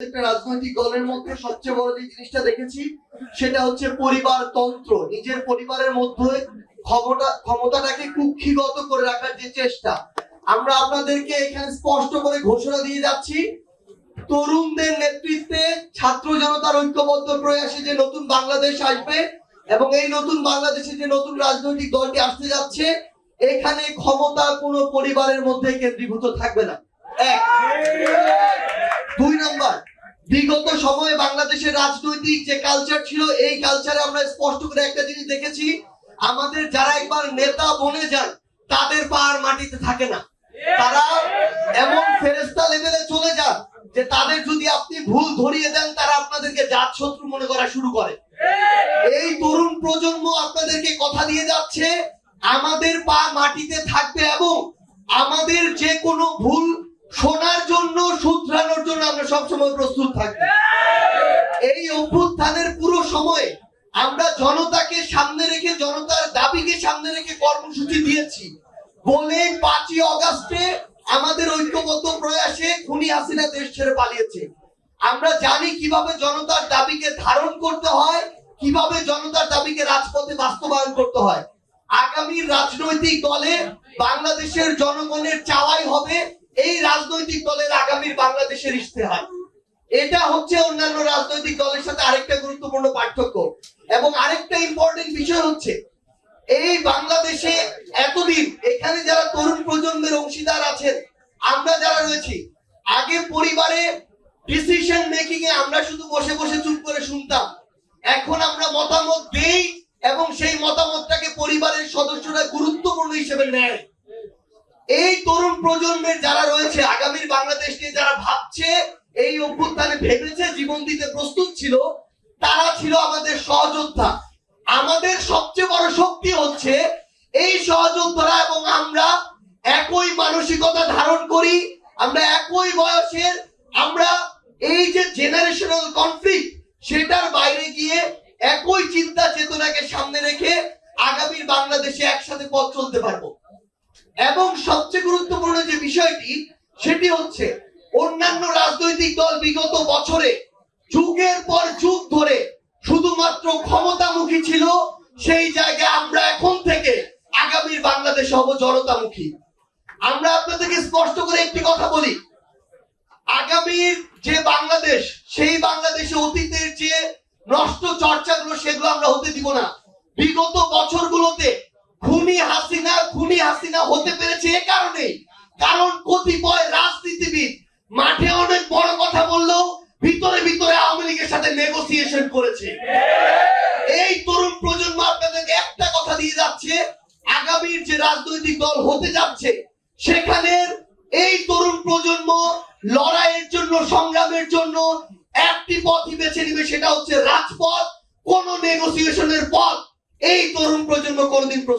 একটা রাজনৈতিক দলের মধ্যে সবচেয়ে বড় যে জিনিসটা দেখেছি, সেটা হচ্ছে পরিবার তন্ত্র, নিজের পরিবারের মধ্যে ক্ষমতা, ক্ষমতাটাকে কুক্ষিগত করে রাখার যে চেষ্টা। আমরা আপনাদেরকে এখানে স্পষ্ট করে ঘোষণা দিয়ে যাচ্ছি, তরুণদের নেতৃত্বে ছাত্র জনতার ঐক্যবদ্ধ প্রয়াসে যে নতুন বাংলাদেশ আসবে এবং এই নতুন বাংলাদেশে যে নতুন রাজনৈতিক দলটি আসতে যাচ্ছে, এখানে ক্ষমতা কোনো পরিবারের মধ্যে কেন্দ্রীভূত থাকবে না। এক। দুই নাম্বার বিগত সময়ে বাংলাদেশের রাজনৈতিক যে কালচার ছিল, এই কালচারে আমরা স্পষ্ট করে একটা জিনিস দেখেছি, আমাদের যারা একবার নেতা বনে যান, তাদের পা আর মাটিতে থাকে না। তারা এমন ফেরেস্তা লেভেলে চলে যান যে তাদের যদি আপনি ভুল ধরিয়ে দেন, তারা আপনাদেরকে জাত শত্রু মনে করা শুরু করে। এই তরুণ প্রজন্ম আপনাদেরকে কথা দিয়ে যাচ্ছে, আমাদের পা মাটিতে থাকবে এবং আমাদের যে কোনো ভুল শোনার জন্য শুধরানোর জন্য আমরা সবসময় প্রস্তুত থাকব। এই অভ্যুত্থানের পুরো সময়ে আমরা জনতাকে সামনে রেখে, জনতার দাবিকে সামনে রেখে কর্মসূচি দিয়েছি। বলে পাঁচই অগাস্টে আমাদের ঐক্যবদ্ধ প্রয়াসে খুনি হাসিনা দেশ ছেড়ে পালিয়েছে। আমরা জানি কীভাবে জনতার দাবিকে ধারণ করতে হয়, কীভাবে জনতার দাবিকে রাজপথে বাস্তবায়ন করতে হয়। আগামী রাজনৈতিক দলে বাংলাদেশের জনগণের চাওয়াই হবে এই রাজনৈতিক দলের আগামীর বাংলাদেশের ইশতেহার। এটা হচ্ছে অন্যান্য রাজনৈতিক দলের সাথে আরেকটা গুরুত্বপূর্ণ পার্থক্য। এবং আরেকটা ইম্পর্টেন্ট বিষয় হচ্ছে, এই বাংলাদেশে এতদিন এখানে যারা তরুণ প্রজন্মের অংশীদার আছেন, আমরা যারা রয়েছি, আগে পরিবারে ডিসিশন মেকিং এ আমরা শুধু বসে বসে চুপ করে শুনতাম। এখন আমরা মতামত দেই এবং সেই মতামতটাকে পরিবারের সদস্যরা গুরুত্বপূর্ণ হিসেবে নেয়। এই তরুণ প্রজন্মের যারা রয়েছে, আগামীর বাংলাদেশ নিয়ে যারা ভাবছে, এই অভ্যুত্থানে ভেবেছে জীবন দিতে প্রস্তুত ছিল, তারা ছিল আমাদের সহযোদ্ধা। আমাদের সবচেয়ে বড় শক্তি হচ্ছে, এই সহযোদ্ধারা এবং আমরা একই মানসিকতা ধারণ করি, আমরা একই বয়সের, আমরা এই যে জেনারেশনাল কনফ্লিক্ট সেটার বাইরে গিয়ে একই চিন্তা চেতনাকে সামনে রেখে আগামীর বাংলাদেশে একসাথে পথ চলতে পারব এবং সবচেয়ে গুরুত্বপূর্ণ যে বিষয়টি সেটি হচ্ছে অন্যান্য রাজনৈতিক দল বিগত বছরে যুগের পর যুগ ধরে শুধুমাত্র ক্ষমতামুখী ছিল, সেই জায়গায় আমরা এখন থেকে আগামীর বাংলাদেশ হব জনতামুখী। আমরা আপনাদেরকে স্পষ্ট করে একটি কথা বলি। আগামীর যে বাংলাদেশ, সেই বাংলাদেশে অতীতের যে নষ্ট চর্চাগুলো, সেগুলো আমরা হতে দিব না। বিগত বছরগুলোতে খুনি হাসিনা খুনি হাসিনা হতে পেরেছে এ কারণে কারণ কতিপয় রাজনীতিবিদ মাঠে অনেক বড় কথা বললেও ভিতরে ভিতরে আওয়ামী লীগের সাথে নেগোসিয়েশন করেছে। এই তরুণ প্রজন্ম আপনাদেরকে একটা কথা দিয়ে যাচ্ছে, আগামীর যে রাজনৈতিক দল হতে যাচ্ছে, সেখানের এই তরুণ প্রজন্ম লড়াইয়ের জন্য, সংগ্রামের জন্য একটি পথই বেছে নিবে, সেটা হচ্ছে রাজপথ, কোন নেগোসিয়েশনের পথ। এই তরুণ প্রজন্ম কোনদিন